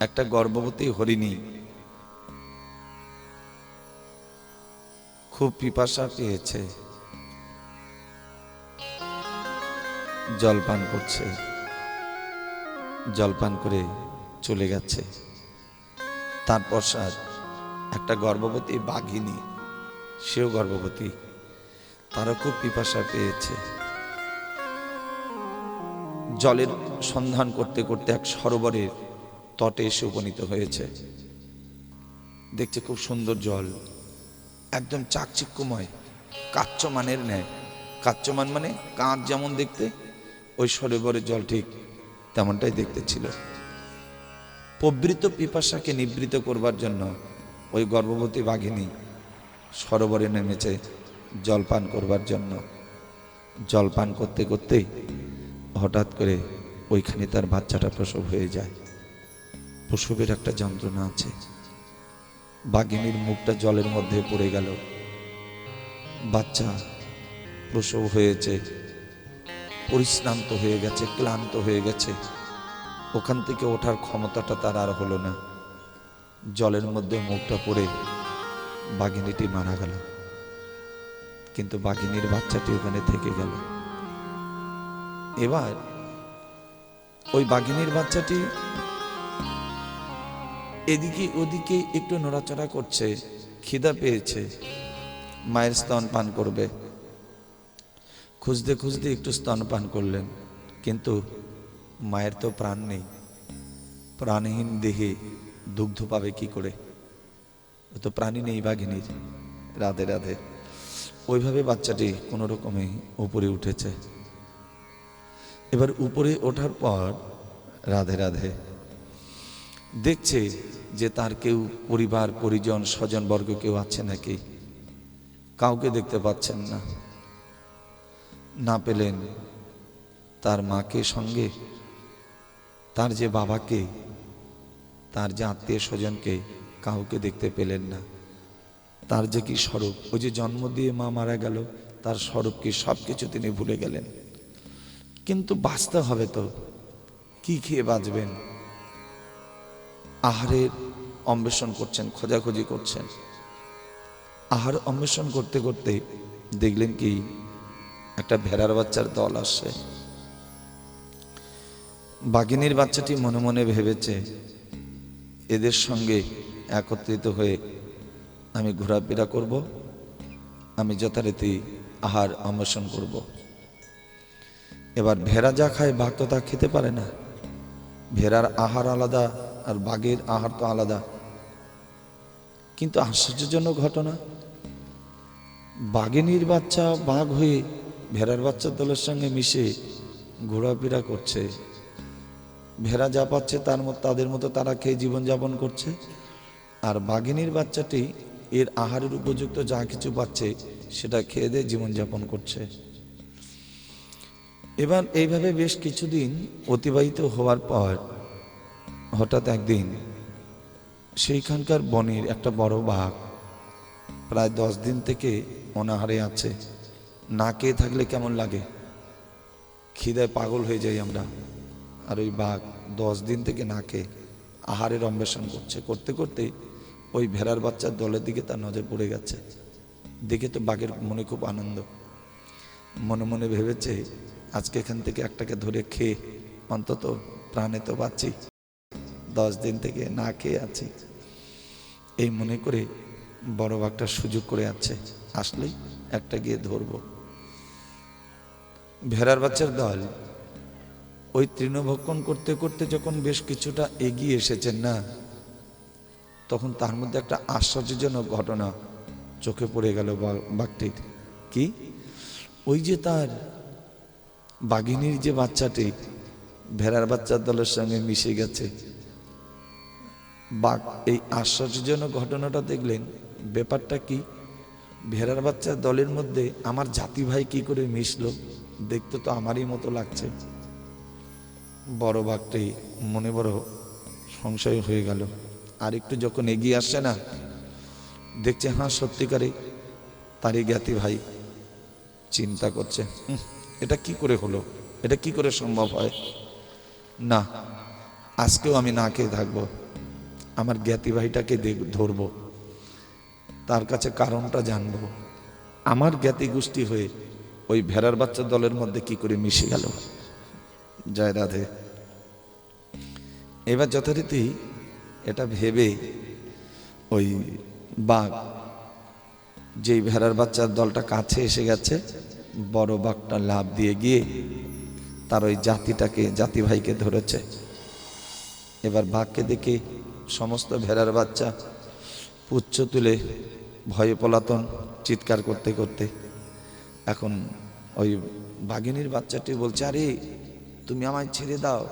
একটা গর্ভবতী হরিণী। খুব পিপাসা পেয়েছে। জলপান করছে। জলপান করে চলে গেছে। তার পশ্চাৎ একটা গর্ভবতী বাঘিনী, সেও গর্ভবতী, তারও খুব পিপাসা পেয়েছে। জলের সন্ধান করতে করতে এক সরোবরের তটে এসে উপনীত হয়েছে। দেখছে খুব সুন্দর জল। একদম চাকচিক্যময়। কাচ্চমানের ন্যায়। কাচ্চমান মানে কাঁচ যেমন দেখতে ওই সরোবরের জল ঠিক তেমনটাই দেখতে ছিল। প্রবৃত পিপাসাকে নিবৃত করবার জন্য ওই গর্ভবতী বাঘিনী সরোবরে নেমেছে জলপান করবার জন্য। জলপান করতে করতেই হঠাৎ করে ওইখানে তার বাচ্চাটা প্রসব হয়ে যায়। প্রসবের একটা যন্ত্রণা আছে। বাঘিনীর মুখটা জলের মধ্যে পড়ে গেল। বাচ্চা প্রসব হয়েছে, পরিশ্রান্ত হয়ে গেছে, ক্লান্ত হয়ে গেছে। ওখান থেকে ওঠার ক্ষমতাটা তার আর হলো না। জলের মধ্যে মুখটা পড়ে বাঘিনীটি মারা গেল। কিন্তু বাঘিনীর বাচ্চাটি ওখানে থেকে গেল। এবার ওই বাঘিনীর বাচ্চাটি এদিকে ওদিকে একটু নড়াচড়া করছে, খিদা পেয়েছে। মায়ের স্তন পান করবে। খুঁজতে খুঁজতে একটু স্তন পান করলেন, কিন্তু মায়ের তো প্রাণ নেই। প্রাণহীন দেহে দুগ্ধ পাবে কি করে? ও তো প্রাণী নেই বাঘিনীর রাধে রাধে। ওইভাবে বাচ্চাটি কোনো রকমে উপরে উঠেছে। এবার উপরে ওঠার পর রাধে রাধে দেখছে যে তার কেউ পরিবার, পরিজন স্বজন বর্গ কেউ আছে নাকি? কাউকে দেখতে পাচ্ছেন না। না পেলেন তার মাকে সঙ্গে। তার যে বাবাকে, তার যে আত্মীয় স্বজনকে কাউকে দেখতে পেলেন না। তার যে কি স্বরূপ? ওই যে জন্ম দিয়ে মা মারা গেল, তার স্বরূপ কি সব কিছু তিনি ভুলে গেলেন? কিন্তু বাঁচতে হবে তো। কি খেয়ে বাঁচবেন? আহারের অন্বেষণ করছেন, খোঁজাখুঁজি করছেন। আহার অন্বেষণ করতে করতে দেখলেন কি, একটা ভেড়ার বাচ্চার দল আসছে। বাঘিনীর বাচ্চাটি মনে মনে ভেবেছে, এদের সঙ্গে একত্রিত হয়ে আমি ঘোরাফেরা করব, আমি যথারীতি আহার অন্বেষণ করব। এবার ভেড়া যা খায় বাঘ তো তা খেতে পারে না। ভেড়ার আহার আলাদা আর বাঘের আহার তো আলাদা। কিন্তু আশ্চর্যজনক ঘটনা, বাঘিনীর বাচ্চা বাঘ হয়ে ভেড়ার বাচ্চার দলের সঙ্গে মিশে ঘোরাফেরা করছে। ভেড়া যা পাচ্ছে তার মতো, তাদের মতো তারা খেয়ে জীবনযাপন করছে। আর বাঘিনীর বাচ্চাটি এর আহারের উপযুক্ত যা কিছু পাচ্ছে সেটা খেয়ে দিয়ে জীবনযাপন করছে। এবার এইভাবে বেশ কিছুদিন অতিবাহিত হওয়ার পর হঠাৎ একদিন সেইখানকার বনের একটা বড় বাঘ প্রায় দশ দিন থেকে অনাহারে আছে। না খেয়ে থাকলে কেমন লাগে? খিদায় পাগল হয়ে যাই আমরা। আর ওই বাঘ দশ দিন থেকে না খেয়ে আহারের অন্বেষণ করছে। করতে করতে ওই ভেড়ার বাচ্চার দলের দিকে তার নজর পড়ে গেছে। দেখে তো বাঘের মনে খুব আনন্দ। মনে মনে ভেবেছে, আজকে এখান থেকে একটাকে ধরে খেয়ে অন্তত প্রাণে তো বাঁচি। দশ দিন থেকে না খেয়ে আছি। এই মনে করে বড় বাঘটা সুযোগ করে আছে। আসলেই একটা গিয়ে ধরবো। ভেড়ার বাচ্চার দল, ওই তৃণভক্ষণ করতে করতে যখন বেশ কিছুটা এগিয়ে এসেছেন না, তখন তার মধ্যে একটা আশ্চর্যজনক ঘটনা চোখে পড়ে গেল বাঘটির। কি? ওই যে তার বাঘিনীর যে বাচ্চাটি, ভেড়ার বাচ্চার দলের সঙ্গে মিশে গেছে বাঘ এই আশ্চর্যজনক ঘটনাটা দেখলেন ব্যাপারটা কি? ভেড়ার বাচ্চার দলের মধ্যে আমার জাতি ভাই কি করে মিশলো? দেখতে তো আমারই মতো লাগছে। বড় বাঘটি মনে বড় সংশয় হয়ে গেল। আর একটু যখন এগিয়ে আসছে না দেখছে হ্যাঁ সত্যিকারে তারই জ্ঞাতি ভাই চিন্তা করছে। "হুঁ, এটা কি করে হলো? এটা কি করে সম্ভব হয়? না আজকেও আমি না খেয়ে থাকব। আমার জ্ঞাতি ভাইটাকে ধরবো। তার কাছে কারণটা জানব। আমার জ্ঞাতি গোষ্ঠী হয়ে ওই ভেড়ার বাচ্চা দলের মধ্যে কি করে মিশে গেল? জয় রাধে। এবার যথারীতি এটা ভেবে ওই বাঘ, যেই ভেড়ার বাচ্চার দলটা কাছে এসে গেছে, বড় বাঘটা লাভ দিয়ে গিয়ে তার ওই জাতিটাকে জাতি ভাইকে ধরেছে। এবার বাঘকে দেখে সমস্ত ভেড়ার বাচ্চা, পুচ্ছ তুলে ভয়ে পলাতন, চিৎকার করতে করতে। এখন ওই বাঘিনীর বাচ্চাটি বলছে, আরে, তুমি আমায় ছেড়ে দাও।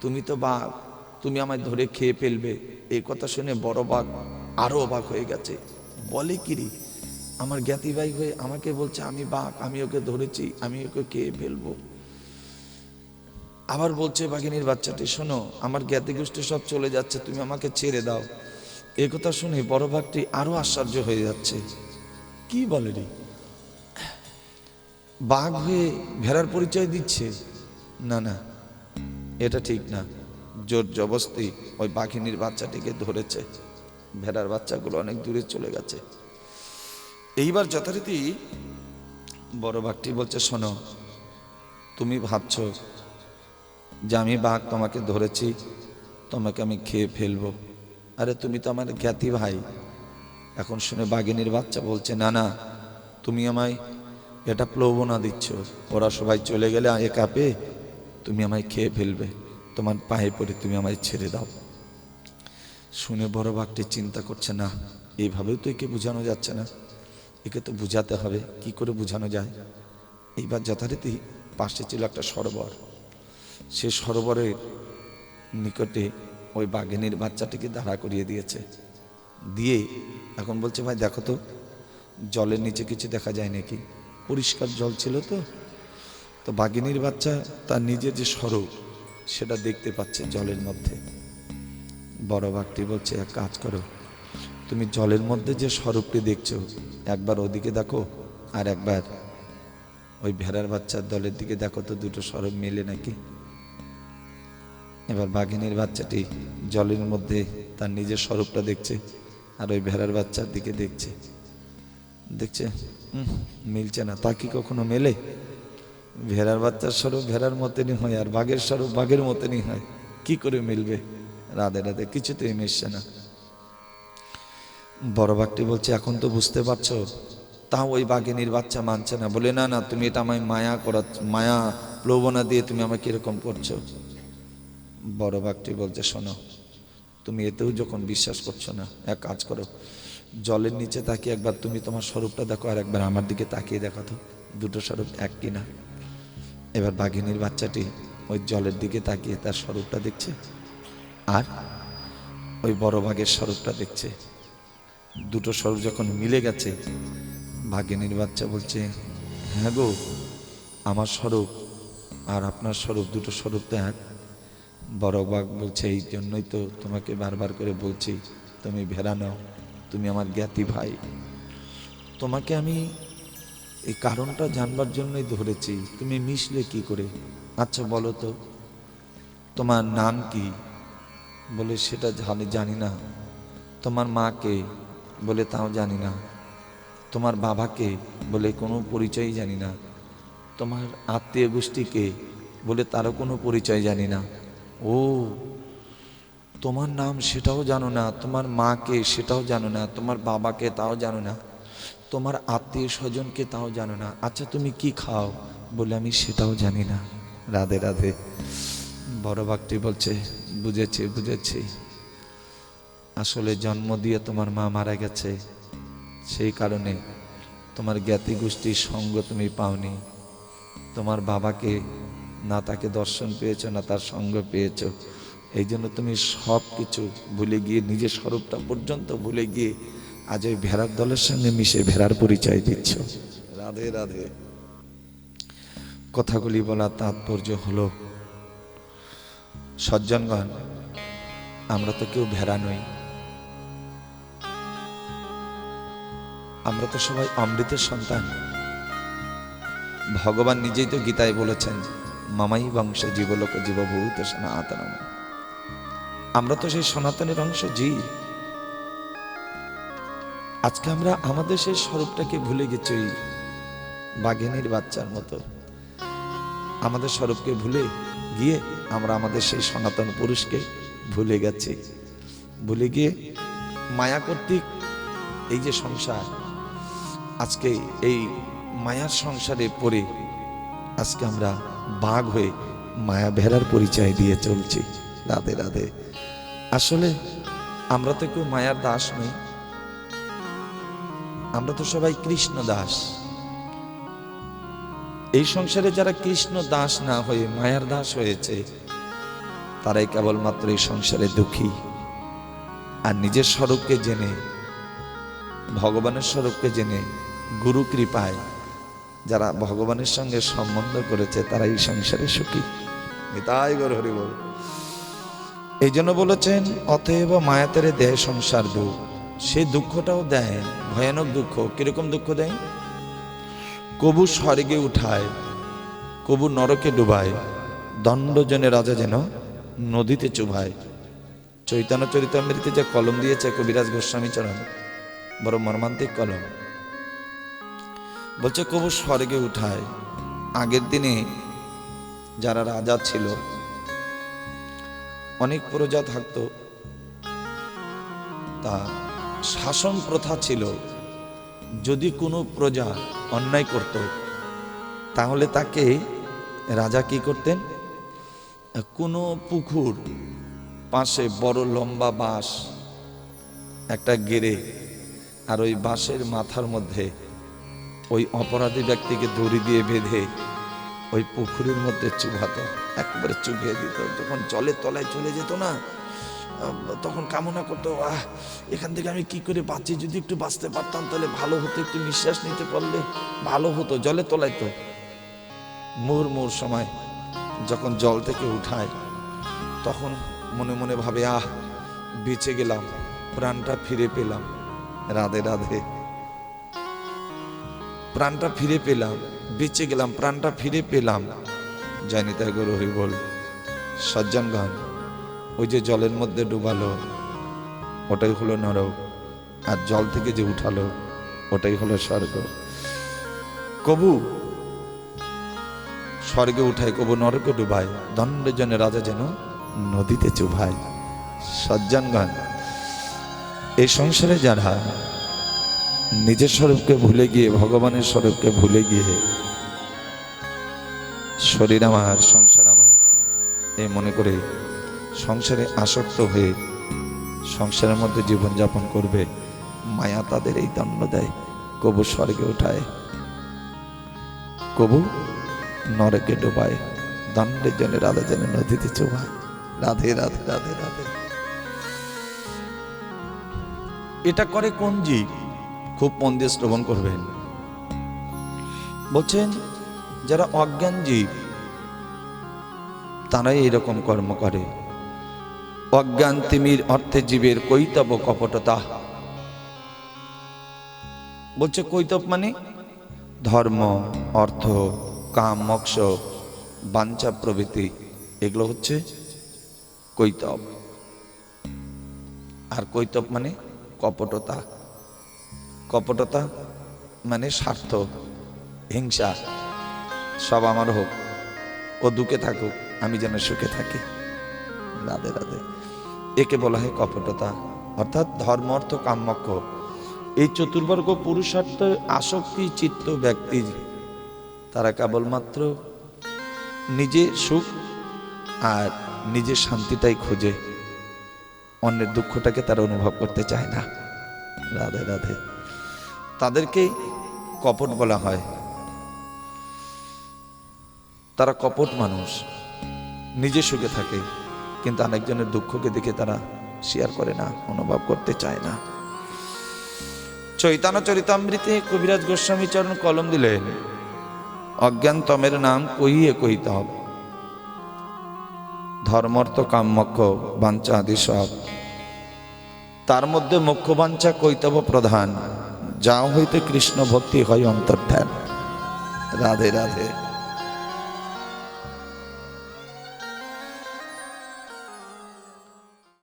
তুমি তো বাঘ, তুমি আমায় ধরে খেয়ে ফেলবে। এই কথা শুনে বড় বাঘ আরও অবাক হয়ে গেছে। বলে কিরি আমার জ্ঞাতি ভাই হয়ে আমাকে বলছে, আমি বাঘ, আমি ওকে ধরেছি, আমি ওকে খেয়ে ফেলব। আবার বলছে, বাঘিনীর বাচ্চাটি, শোনো, আমার জ্ঞাতি গোষ্ঠী সব চলে যাচ্ছে, তুমি আমাকে ছেড়ে দাও। এ কথা শুনে বড় ভাগটি আরও আশ্চর্য হয়ে যাচ্ছে। কি বলে রে? বাঘ হয়ে ভেড়ার পরিচয় দিচ্ছে? না না, এটা ঠিক না। জোর জবস্তি ওই বাঘিনীর বাচ্চাটিকে ধরেছে। ভেড়ার বাচ্চাগুলো অনেক দূরে চলে গেছে। এইবার যথারীতি বড় বাঘটি বলছে, শোনো, তুমি ভাবছ যে আমি বাঘ তোমাকে ধরেছি, তোমাকে আমি খেয়ে ফেলব। আরে তুমি তো আমার জ্ঞাতি ভাই। এখন শুনে বাঘিনীর বাচ্চা বলছে, না না, তুমি আমায় এটা প্লবনা দিচ্ছ। ওরা সবাই চলে গেলে একা পেয়ে তুমি আমায় খেয়ে ফেলবে। তোমার পায়ে পড়ে তুমি আমায় ছেড়ে দাও। শুনে বড় বাঘটি চিন্তা করছে, না এইভাবেও তো একে বোঝানো যাচ্ছে না। একে তো বুঝাতে হবে। কি করে বোঝানো যায়? এইবার যথারীতি পাশে ছিল একটা সরোবর। সে সরোবরের নিকটে ওই বাঘিনীর বাচ্চাটিকে দাঁড়া করিয়ে দিয়েছে। দিয়ে এখন বলছে, ভাই, দেখো তো, জলের নিচে কিছু দেখা যায় নাকি? পরিষ্কার জল ছিল তো? তো বাঘিনীর বাচ্চা তার নিজের যে স্বরূপ সেটা দেখতে পাচ্ছে জলের মধ্যে। বড় বাঘটি বলছে, এক কাজ করো, তুমি জলের মধ্যে যে স্বরূপটি দেখছ, একবার ওদিকে দেখো আর একবার ওই ভেড়ার বাচ্চার দলের দিকে দেখো তো দুটো স্বরূপ মেলে নাকি? এবার বাঘিনীর বাচ্চাটি জলের মধ্যে তার নিজের স্বরূপটা দেখছে আর ওই ভেড়ার বাচ্চার দিকে দেখছে। দেখছে মিলছে না। তা কি কখনো মেলে? ভেড়ার বাচ্চার স্বরূপ ভেড়ার মতনই হয় আর বাঘের স্বরূপ বাঘের মতনই হয়। কি করে মিলবে? রাধে রাধে, কিছুতেই মিশছে না। বড় বাঘটি বলছে, এখন তো বুঝতে পারছ, তাও ওই বাঘিনীর বাচ্চা মানছে না। বলে, না না, তুমি এটা আমায় মায়া করা, মায়া প্রবণা দিয়ে তুমি আমাকে এরকম করছ। বড় বাঘটি বলছে, শোনো, তুমি এতেও যখন বিশ্বাস করছ না, এক কাজ করো। জলের নিচে তাকিয়ে একবার তুমি তোমার স্বরূপটা দেখো আর একবার আমার দিকে তাকিয়ে দেখো তো, দুটো স্বরূপ এক কিনা এবার বাঘিনীর বাচ্চাটি ওই জলের দিকে তাকিয়ে তার স্বরূপটা দেখছে আর ওই বড় বাঘের স্বরূপটা দেখছে। দুটো স্বরূপ যখন মিলে গেছে বাঘিনীর বাচ্চা বলছে হ্যাঁ গো, আমার স্বরূপ আর আপনার স্বরূপ দুটো স্বরূপ তো এক। বড় বাঘ বলছে, এই জন্যই তো তোমাকে বারবার করে বলছি, তুমি ভেড়া নাও, তুমি আমার জ্ঞাতি ভাই। তোমাকে আমি এই কারণটা জানবার জন্যই ধরেছি, তুমি মিশলে কি করে? আচ্ছা বলো তো, তোমার নাম কি? বলে, সেটা জানি না। তোমার মাকে বলে, তাও জানি না। তোমার বাবাকে বলে, কোনো পরিচয় জানি না। তোমার আত্মীয় গোষ্ঠীকে বলে, তারও কোনো পরিচয় জানি না। ও, তোমার নাম সেটাও জানো না, তোমার মাকে সেটাও জানো না, তোমার বাবাকে তাও জানো না, তোমার আত্মীয় স্বজনকে তাও জানো না আচ্ছা তুমি কি খাও? বলে আমি সেটাও জানি না। রাধে রাধে। বড় বাঘটি বলছে, বুঝেছি বুঝেছি। আসলে জন্ম দিয়ে তোমার মা মারা গেছে, সেই কারণে তোমার জ্ঞাতি গোষ্ঠীর সঙ্গ তুমি পাওনি। তোমার বাবাকে না তাকে দর্শন পেয়েছ না তার সঙ্গ পেয়েছ। এই জন্য তুমি সব কিছু ভুলে গিয়ে নিজের স্বরূপটা পর্যন্ত ভুলে গিয়ে আজ ওই ভেড়ার দলের সঙ্গে মিশে ভেড়ার পরিচয় দিচ্ছ। রাধে রাধে। কথাগুলি বলা তাৎপর্য হলো সজ্জনগণ আমরা তো কেউ ভেড়া নই। আমরা তো সবাই অমৃতের সন্তান। ভগবান নিজেই তো গীতায় বলেছেন মামাই বংশে জীবলোক জীবভূত সনাতনম আমরা তো সেই সনাতনের অংশ, জি। আজকে আমরা আমাদের সেই স্বরূপটাকে ভুলে গেছি, বাঘিনীর বাচ্চার মতো। আমাদের স্বরূপকে ভুলে গিয়ে আমরা আমাদের সেই সনাতন পুরুষকে ভুলে গেছি। ভুলে গিয়ে মায়া কর্তৃক এই যে সংসার, আজকে এই মায়ার সংসারে পড়ে আজকে আমরা বাঘ হয়ে মায়া ভেড়ার পরিচয় দিয়ে চলছি। রাধে রাধে। আসলে আমরা তো কেউ মায়ার দাস নই। আমরা তো সবাই কৃষ্ণ দাস। এই সংসারে যারা কৃষ্ণ দাস না হয়ে মায়ার দাস হয়েছে, তারাই কেবলমাত্র এই সংসারে দুঃখী। আর নিজের স্বরূপকে জেনে, ভগবানের স্বরূপকে জেনে গুরু কৃপায় যারা ভগবানের সঙ্গে সম্বন্ধ করেছে, তারা এই সংসারে সুখী। তাই গর হরি বল। এই জন্য বলেছেন, অতএব মায়াতেরে দেয় সংসার দুঃখ। সে দুঃখটাও দেয়, ভয়ানক দুঃখ। কীরকম দুঃখ দেয়? কবু স্বর্গে উঠায়, কবু নরকে ডুবায়, দণ্ডজনে রাজা যেন নদীতে চুভায়। চৈতন্য চরিতামৃতে যে কলম দিয়েছে কবিরাজ গোস্বামী চরণ, বড় মর্মান্তিক কলম। বলছে কবু স্বর্গে উঠায়। আগের দিনে যারা রাজা ছিল, অনেক প্রজা থাকতো। তা শাসন প্রথা ছিল, যদি কোনো প্রজা অন্যায় করত, তাহলে তাকে রাজা কি করতেন? কোনো পুকুর পাশে বড় লম্বা বাঁশ, একটা গেড়ে, আর ওই বাঁশের মাথার মধ্যে ওই অপরাধী ব্যক্তিকে দড়ি দিয়ে বেঁধে ওই পুকুরের মধ্যে চুভাতো একবারে চুভিয়ে দিত। যখন জলের তলায় চলে যেত না, তখন কামনা করতো, আহ, এখান থেকে আমি কি করে বাঁচি? যদি একটু বাঁচতে পারতাম, তাহলে ভালো হতো, একটু নিঃশ্বাস নিতে পারলে ভালো হতো। জলের তলায় তো। মোর মোর সময় যখন জল থেকে উঠায়, তখন মনে মনে ভাবে, আহ, বেঁচে গেলাম, প্রাণটা ফিরে পেলাম। রাধে রাধে। প্রাণটা ফিরে পেলাম, বেঁচে গেলাম, প্রাণটা ফিরে পেলাম। জানি তাই গরু হরি বল সজ্জনগণ ওই যে জলের মধ্যে ডুবালো, ওটাই হলো নরক, আর জল থেকে যে উঠালো, ওটাই হলো স্বর্গ। কবু, স্বর্গে উঠায়, কবু নরকে ডুবায় দণ্ডের জন্য রাজা যেন নদীতে চুভায়। সজ্জনগণ এই সংসারে যারা নিজের স্বরূপকে ভুলে গিয়ে, ভগবানের স্বরূপকে ভুলে গিয়ে, শরীর আমার, সংসার আমার। এই মনে করে সংসারে আসক্ত হয়ে সংসারের মধ্যে জীবনযাপন করবে, মায়া তাদের এই দণ্ড দেয়, কবু স্বর্গে উঠায়। কবু নরকে ডোবায় দণ্ডের জন্য রাধা যেন নদীতে চোবায় রাধে রাধে রাধে রাধে। এটা করে কোন জীব? খুব মন দিয়ে শ্রবণ করবেন। বলছেন, যারা অজ্ঞান জীব তারাই এরকম কর্ম করে। অজ্ঞান তিমির অর্থে জীবের কৈতব কপটতা। বলছে কৈতব মানে? ধর্ম, অর্থ, কাম, মোক্ষ, বাঞ্ছা প্রভৃতি, এগুলো হচ্ছে কৈতব আর কৈতব মানে কপটতা। কপটতা মানে স্বার্থ, হিংসা, সব আমার হোক। ও দুঃখে থাকুক, আমি যেন সুখে থাকি। রাধে রাধে। একে বলা হয় কপটতা। অর্থাৎ ধর্ম অর্থ কাম্যক্ষ। এই চতুর্বর্গ পুরুষার্থ আসক্তি, চিত্ত, ব্যক্তি, তারা কেবলমাত্র নিজে সুখ আর নিজের শান্তিটাই খোঁজে। অন্যের দুঃখটাকে তারা অনুভব করতে চায় না। রাধে রাধে। তাদেরকে কপট বলা হয়। তারা কপট মানুষ, নিজে সুখে থাকে, কিন্তু আরেকজনের দুঃখকে দেখে তারা শেয়ার করে না অনুভব করতে চায় না। চৈতন্য চরিতামৃতে কবিরাজ গোস্বামী চরণ কলম দিলেন, অজ্ঞান তমের নাম কহিয়ে কহিতে হবে। ধর্মর্থ কাম্যক্ষ বাঞ্ছা আদি সব। তার মধ্যে মুখ্য বাঞ্ছা কৈতব প্রধান। যা হইতে কৃষ্ণ ভক্তি হয় অন্তর্ধান। রাধে রাধে।